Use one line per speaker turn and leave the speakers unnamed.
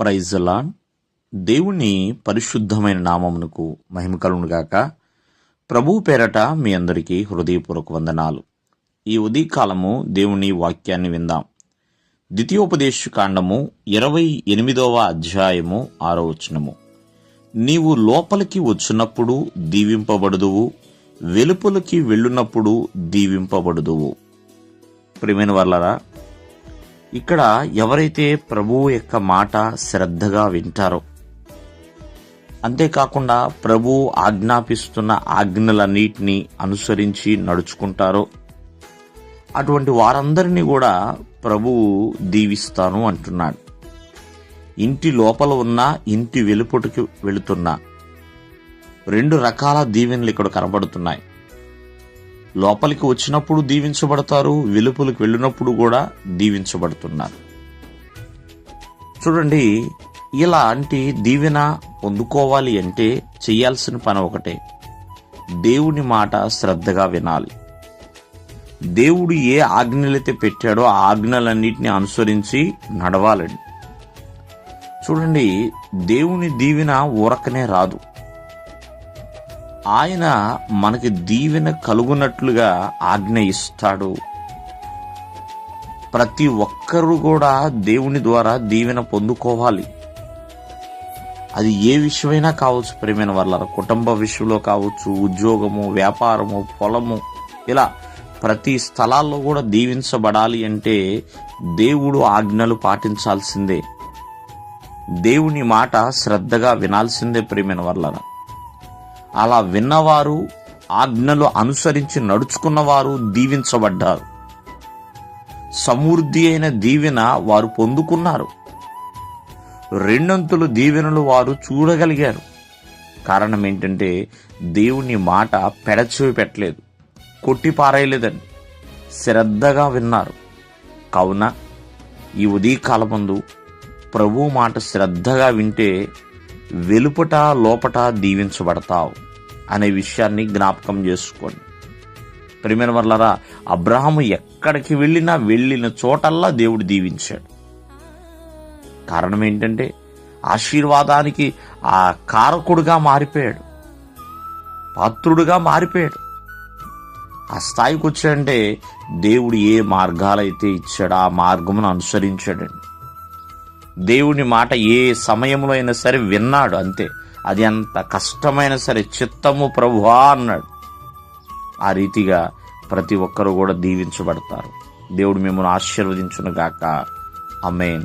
ప్రైజలాన్ దేవుని పరిశుద్ధమైన నామమునకు మహిమ కలుగునుగాక ప్రభు పేరట మీ అందరికీ హృదయపూర్వక వందనాలు. ఈ ఉదయకాలము దేవుని వాక్యాన్ని విందాం. ద్వితీయోపదేశ కాండము ఇరవై ఎనిమిదవ అధ్యాయము ఆరో వచనము. నీవు లోపలికి వచ్చినప్పుడు దీవింపబడుదువు వెలుపలికి వెళ్ళునప్పుడు దీవింపబడుదువు. ప్రియమైన వాళ్ళరా ఇక్కడ ఎవరైతే ప్రభువు యొక్క మాట శ్రద్ధగా వింటారో అంతేకాకుండా ప్రభు ఆజ్ఞాపిస్తున్న ఆజ్ఞలన్నిటినీ అనుసరించి నడుచుకుంటారో అటువంటి వారందరినీ కూడా ప్రభువు దీవిస్తాను అంటున్నాడు. ఇంటి లోపల ఉన్న ఇంటి వెలుపటికి వెళుతున్నా రెండు రకాల దీవెనలు ఇక్కడ కనబడుతున్నాయి. లోపలికి వచ్చినప్పుడు దీవించబడతారు వెలుపలికి వెళ్ళినప్పుడు కూడా దీవించబడుతున్నారు. చూడండి ఇలాంటి దీవెన పొందుకోవాలి అంటే చేయాల్సిన పని ఒకటే. దేవుని మాట శ్రద్ధగా వినాలి. దేవుడు ఏ ఆజ్ఞలైతే పెట్టాడో ఆ ఆజ్ఞలన్నింటినీ అనుసరించి నడవాలండి. చూడండి దేవుని దీవెన ఊరకనే రాదు. ఆయన మనకి దీవెన కలుగునట్లుగా ఆజ్ఞ ఇస్తాడు ప్రతి ఒక్కరూ కూడా దేవుని ద్వారా దీవెన పొందుకోవాలి. అది ఏ విషయమైనా కావచ్చు ప్రేమైన వాళ్ళ కుటుంబ విషయంలో కావచ్చు ఉద్యోగము వ్యాపారము పొలము ఇలా ప్రతి స్థలాల్లో కూడా దీవించబడాలి అంటే దేవుడు ఆజ్ఞలు పాటించాల్సిందే. దేవుని మాట శ్రద్ధగా వినాల్సిందే ప్రేమైన వాళ్ళ అలా విన్నవారు ఆజ్ఞలు అనుసరించి నడుచుకున్నవారు దీవించబడ్డారు. సమృద్ధి అయిన దీవెన వారు పొందుకున్నారు. రెండంతులు దీవెనలు వారు చూడగలిగారు. కారణం ఏంటంటే దేవుని మాట పెడచెవి పెట్టలేదు కొట్టి పారేయలేదండి శ్రద్ధగా విన్నారు. కావున ఈ ఉదయకాలమందు ప్రభు మాట శ్రద్ధగా వింటే వెలుపట లోపట దీవించబడతావు అనే విషయాన్ని జ్ఞాపకం చేసుకోండి. ప్రిమిన వల్లరా అబ్రహాము ఎక్కడికి వెళ్ళినా వెళ్ళిన చోటల్లా దేవుడు దీవించాడు. కారణం ఏంటంటే ఆశీర్వాదానికి ఆ కారకుడుగా మారిపోయాడు. పాత్రుడుగా మారిపోయాడు. ఆ స్థాయికి వచ్చాడంటే దేవుడు ఏ మార్గాలైతే ఇచ్చాడో ఆ మార్గమును అనుసరించాడండి. దేవుని మాట ఏ సమయంలో అయినా సరే విన్నాడు అంతే. అది ఎంత కష్టమైన సరే చిత్తము ప్రభువా అన్నాడు. ఆ రీతిగా ప్రతి ఒక్కరూ కూడా దీవించబడతారు. దేవుడు మిమ్మల్ని ఆశీర్వదించును గాక అమేన్